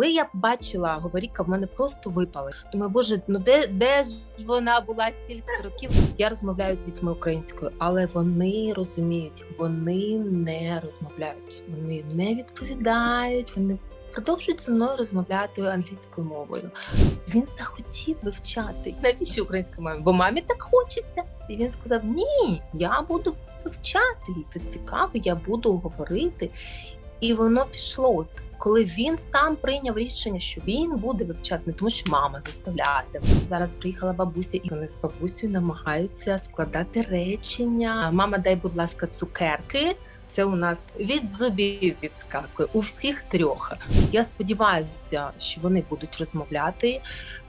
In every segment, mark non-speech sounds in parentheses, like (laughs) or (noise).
Коли я бачила говоріка, в мене просто випали. Думаю, боже, ну де, де ж вона була стільки років? Я розмовляю з дітьми українською, але вони розуміють, вони не розмовляють, вони не відповідають, вони. Продовжують зі мною розмовляти англійською мовою. Він захотів вивчати. Навіщо українська мова? Бо мамі так хочеться. І він сказав: Ні, я буду вивчати. Це цікаво, я буду говорити. І воно пішло. Коли він сам прийняв рішення, що він буде вивчати, не тому що мама заставляє. Зараз приїхала бабуся, і вони з бабусею намагаються складати речення. Мама, дай, будь ласка, цукерки. Це у нас від зубів відскакує у всіх трьох. Я сподіваюся, що вони будуть розмовляти.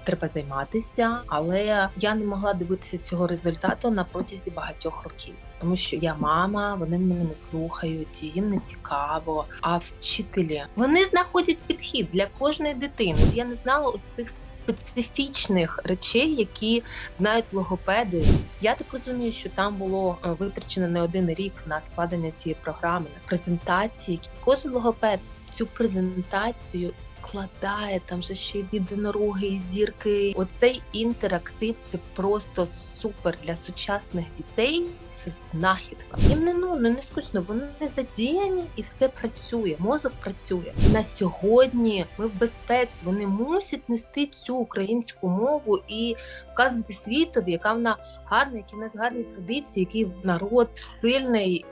Треба займатися, але я не могла дивитися цього результату на протязі багатьох років, тому що я мама, вони мене не слухають, їм не цікаво. А вчителі вони знаходять підхід для кожної дитини. Я не знала цих специфічних речей, які знають логопеди. Я так розумію, що там було е, витрачено не один рік на складення цієї програми, на презентації. Кожен логопед цю презентацію складає там же ще єдинороги і зірки. Оцей інтерактив це просто супер для сучасних дітей. Це знахідка. Їм не нудно, не скучно, вони не задіяні і все працює. Мозок працює на сьогодні. Ми в безпеці. Вони мусять нести цю українську мову і показувати світові, яка вона гарна, які в нас гарні традиції, який народ сильний.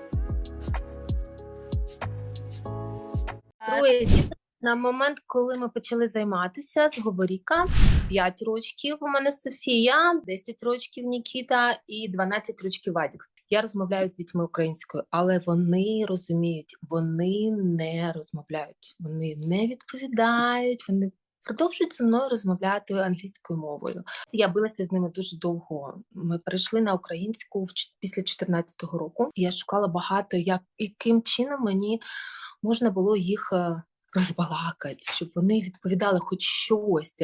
Троє дітей. На момент, коли ми почали займатися з говоріка, 5 років у мене Софія, 10 років Нікіта і 12 років Вадік. Я розмовляю з дітьми українською, але вони розуміють, вони не розмовляють, вони не відповідають, вони продовжують зі мною розмовляти англійською мовою. Я билася з ними дуже довго. Ми перейшли на українську після 14-го року. Я шукала багато, як яким чином мені можна було їх е, розбалакати, щоб вони відповідали хоч щось.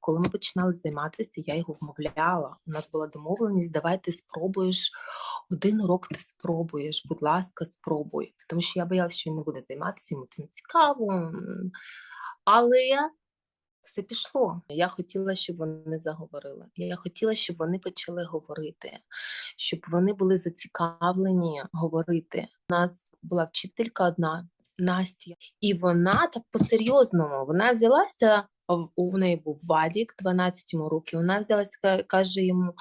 Коли ми починали займатися, я його вмовляла. У нас була домовленість, давай ти спробуєш один урок, ти спробуєш, будь ласка, спробуй. Тому що я боялася, що він не буде займатися, йому це не цікаво. Але все пішло. Я хотіла, щоб вони заговорили. Я хотіла, щоб вони почали говорити, щоб вони були зацікавлені говорити. У нас була вчителька одна. Настя, і вона так по-серйозному. Вона взялася у неї був Вадік 12 років. Вона взялася, ка- каже йому: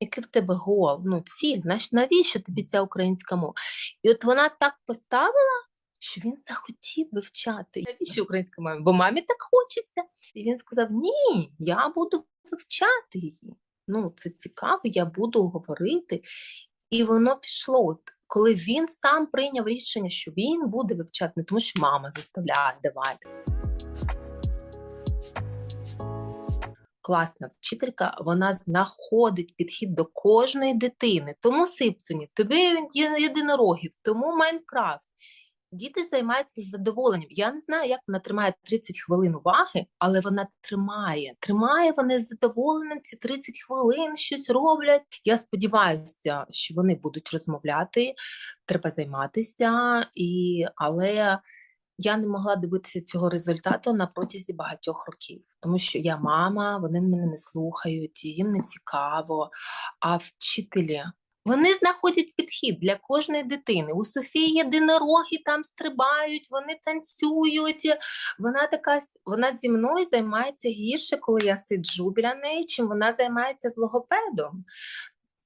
який в тебе гол? Ну, ціль, навіщо тобі ця українська мова? І от вона так поставила, що він захотів вивчати. Навіщо українська мова? Бо мамі так хочеться. І він сказав: Ні, я буду вивчати її. Ну, це цікаво, я буду говорити. І воно пішло. Коли він сам прийняв рішення, що він буде вивчати, не тому що мама заставляє, давай. Класна вчителька, вона знаходить підхід до кожної дитини. Тому Сипсунів, тобі єдинорогів, тому Майнкрафт. Діти займаються задоволенням. Я не знаю, як вона тримає 30 хвилин уваги, але вона тримає. Тримає вони задоволенням ці 30 хвилин, щось роблять. Я сподіваюся, що вони будуть розмовляти. Треба займатися, і але я не могла дивитися цього результату на протязі багатьох років, тому що я мама, вони мене не слухають, їм не цікаво. А вчителі вони знаходять підхід для кожної дитини. У Софії єдинороги там стрибають, вони танцюють. Вона така вона зі мною займається гірше, коли я сиджу біля неї, чим вона займається з логопедом.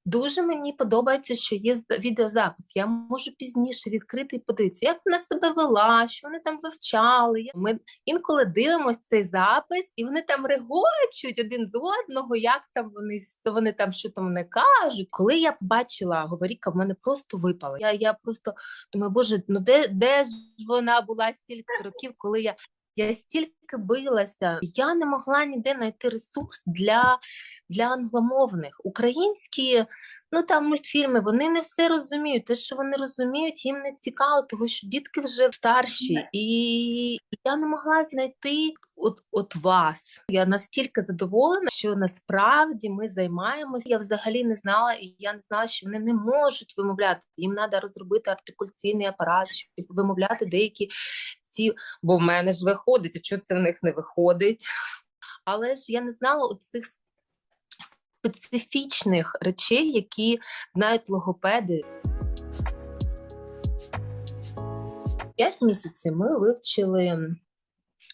Дуже мені подобається, що є відеозапис. Я можу пізніше відкрити і подивитися, як вона себе вела, що вони там вивчали. Ми інколи дивимося цей запис, і вони там регочуть один з одного, як там вони вони там що там не кажуть. Коли я побачила говоріка, в мене просто випало. Я, я просто думаю, боже, ну де, де ж вона була стільки років, коли я. Я стільки билася, я не могла ніде знайти ресурс для, для англомовних. Українські, ну там мультфільми, вони не все розуміють. Те, що вони розуміють, їм не цікаво, тому що дітки вже старші. І я не могла знайти от, от вас. Я настільки задоволена, що насправді ми займаємося. Я взагалі не знала, і я не знала, що вони не можуть вимовляти. Їм треба розробити артикуляційний апарат, щоб вимовляти деякі ці, бо в мене ж виходить, а чого це в них не виходить? Але ж я не знала цих специфічних речей, які знають логопеди. П'ять місяців ми вивчили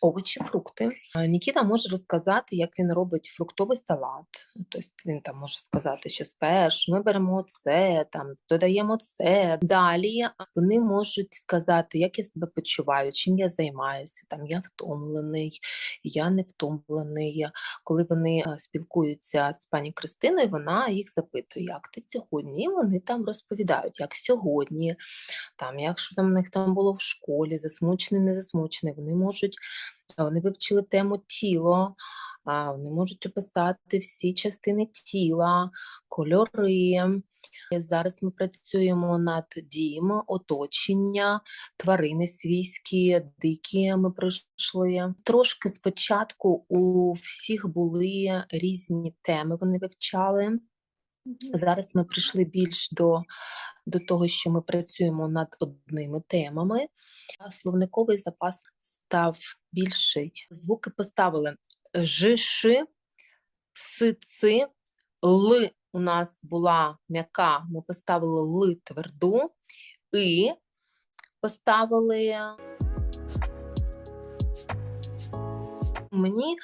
овочі, фрукти. Нікіта може розказати, як він робить фруктовий салат. Тобто він там може сказати, що спершу ми беремо це, там додаємо це. Далі вони можуть сказати, як я себе почуваю, чим я займаюся. Там я втомлений, я не втомлений. Коли вони спілкуються з пані Кристиною, вона їх запитує, як ти сьогодні? І вони там розповідають, як сьогодні, там, якщо там у них там було в школі, засмучений, не засмучений, вони можуть, вони вивчили тему тіло, вони можуть описати всі частини тіла, кольори. Зараз ми працюємо над дім, оточення, тварини свійські, дикі ми пройшли. Трошки спочатку у всіх були різні теми, вони вивчали. Зараз ми прийшли більш до, до того, що ми працюємо над одними темами. Словниковий запас став більший. Звуки поставили ж, ш, с, ци, л у нас була м'яка, ми поставили л тверду, і поставили. Мені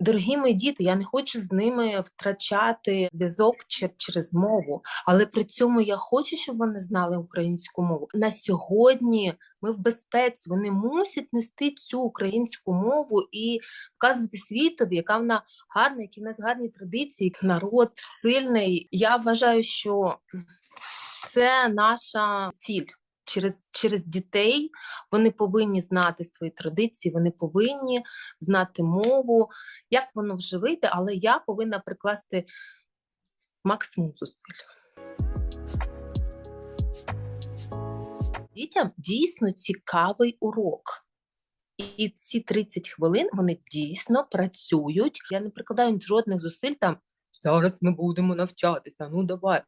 Дорогі мої діти, я не хочу з ними втрачати зв'язок через мову, але при цьому я хочу, щоб вони знали українську мову. На сьогодні ми в безпеці. Вони мусять нести цю українську мову і показувати світові, яка вона гарна, які в нас гарні традиції. Народ сильний. Я вважаю, що це наша ціль. Через, через дітей вони повинні знати свої традиції, вони повинні знати мову, як воно вже вийде, але я повинна прикласти максимум зусиль. Дітям дійсно цікавий урок. І ці 30 хвилин вони дійсно працюють. Я не прикладаю жодних зусиль там. Зараз ми будемо навчатися. Ну давай.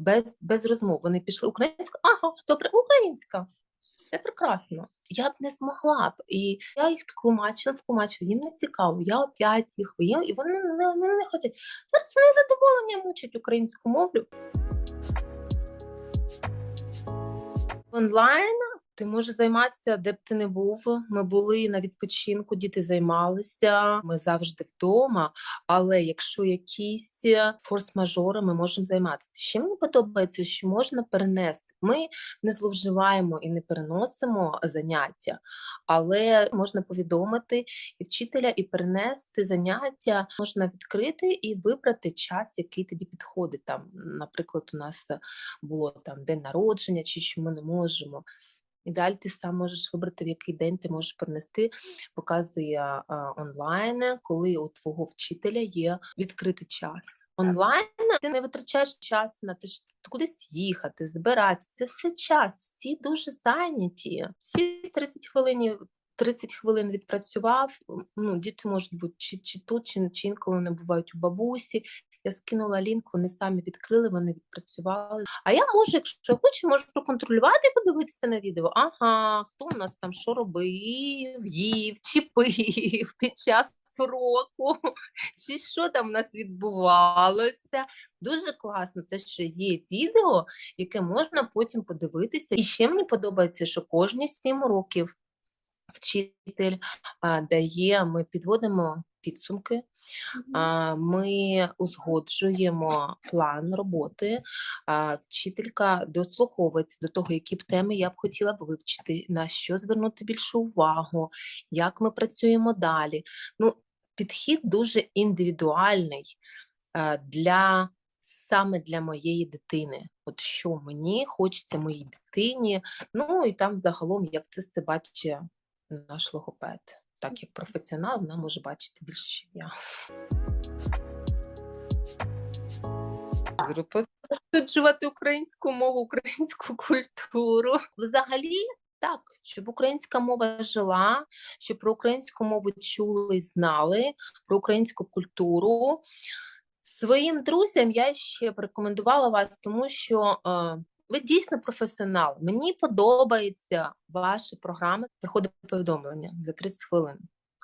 Без, без розмов. Вони пішли українська. Ага, добре, українська. Все прекрасно. Я б не змогла б. І я їх тлумачила, тлумачила, їм не цікаво. Я опять їх виїла, і вони не, не, не хочуть. Зараз вони задоволення мучать українську мовлю. Онлайн ти можеш займатися, де б ти не був. Ми були на відпочинку, діти займалися. Ми завжди вдома. Але якщо якісь е, форс-мажори, ми можемо займатися. Ще мені подобається, що можна перенести. Ми не зловживаємо і не переносимо заняття, але можна повідомити і вчителя, і перенести заняття. Можна відкрити і вибрати час, який тобі підходить. Там, наприклад, у нас було там день народження, чи що ми не можемо. І далі ти сам можеш вибрати, в який день ти можеш перенести, показує онлайн, коли у твого вчителя є відкритий час. Онлайн ти не витрачаєш час на те, що кудись їхати, збиратися. Це все час. Всі дуже зайняті. Всі 30 хвилин 30 хвилин відпрацював. Ну, діти можуть бути чи, чи тут, чи, чи інколи не бувають у бабусі. Я скинула лінк, вони самі відкрили, вони відпрацювали. А я можу, якщо хочу, можу проконтролювати і подивитися на відео. Ага, хто у нас там що робив, їв, чи пив (laughs) під час уроку, (laughs) чи що там у нас відбувалося. Дуже класно, те, що є відео, яке можна потім подивитися. І ще мені подобається, що кожні сім років вчитель а, дає, ми підводимо підсумки, ми узгоджуємо план роботи. Вчителька дослуховується до того, які б теми я б хотіла б вивчити, на що звернути більшу увагу, як ми працюємо далі. Ну, підхід дуже індивідуальний е, для саме для моєї дитини. От що мені хочеться моїй дитині, ну і там загалом, як це все бачить наш логопед. Так як професіонал, вона може бачити більше, ніж я. Розповсюджувати українську мову, українську культуру. Взагалі, так, щоб українська мова жила, щоб про українську мову чули і знали, про українську культуру. Своїм друзям я ще б рекомендувала вас, тому що е, ви дійсно професіонал. Мені подобається ваша програма. Приходить повідомлення за 30 хвилин.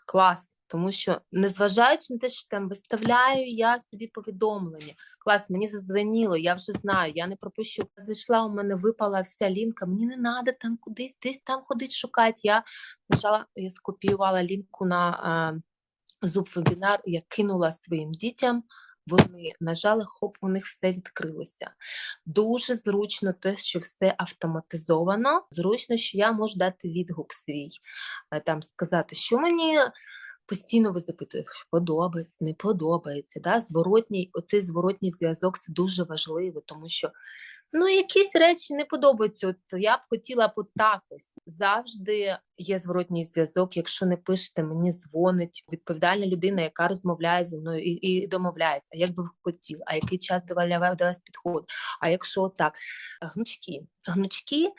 Клас, тому що незважаючи на те, що там виставляю я собі повідомлення. Клас, мені задзвоніло, я вже знаю, я не пропущу. Зайшла, у мене випала вся лінка. Мені не треба там кудись, десь там ходить шукати. Я нажала, я скопіювала лінку на зуб вебінар, я кинула своїм дітям. Вони нажали, хоп, у них все відкрилося. Дуже зручно те, що все автоматизовано. Зручно, що я можу дати відгук свій, е, там сказати, що мені постійно ви запитуєте, що подобається, не подобається. Да? Зворотній, оцей зворотній зв'язок це дуже важливо, тому що ну, якісь речі не подобаються. От я б хотіла б так ось. Завжди є зворотній зв'язок. Якщо не пишете, мені дзвонить відповідальна людина, яка розмовляє зі мною і, і домовляється. Як би ви хотіли, а який час до вас- підходить? А якщо так, гнучки, гнучки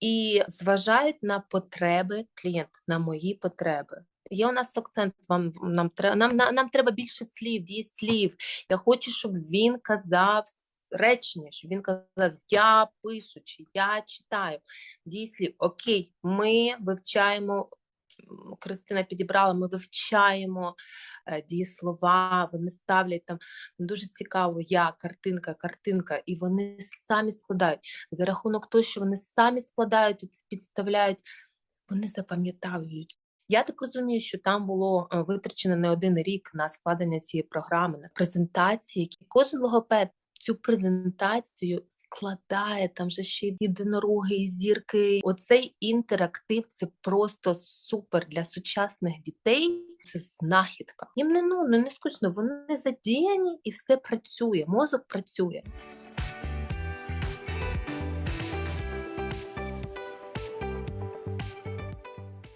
і зважають на потреби клієнта, на мої потреби. Є у нас акцент. Вам нам треба нам, нам, нам треба більше слів, дієслів. Я хочу, щоб він казав речення, щоб він казав Я пишу чи я читаю. Дієслів. Окей, ми вивчаємо. Кристина підібрала, ми вивчаємо е, дієслова, вони ставлять там дуже цікаво, я, картинка, картинка, і вони самі складають. За рахунок того, що вони самі складають, підставляють, вони запам'ятовують. Я так розумію, що там було е, витрачено не один рік на складення цієї програми, на презентації. Кожен логопед цю презентацію складає, там же ще єдинороги, і зірки. Оцей інтерактив це просто супер для сучасних дітей. Це знахідка. Їм не нудно, не скучно. Вони задіяні і все працює. Мозок працює.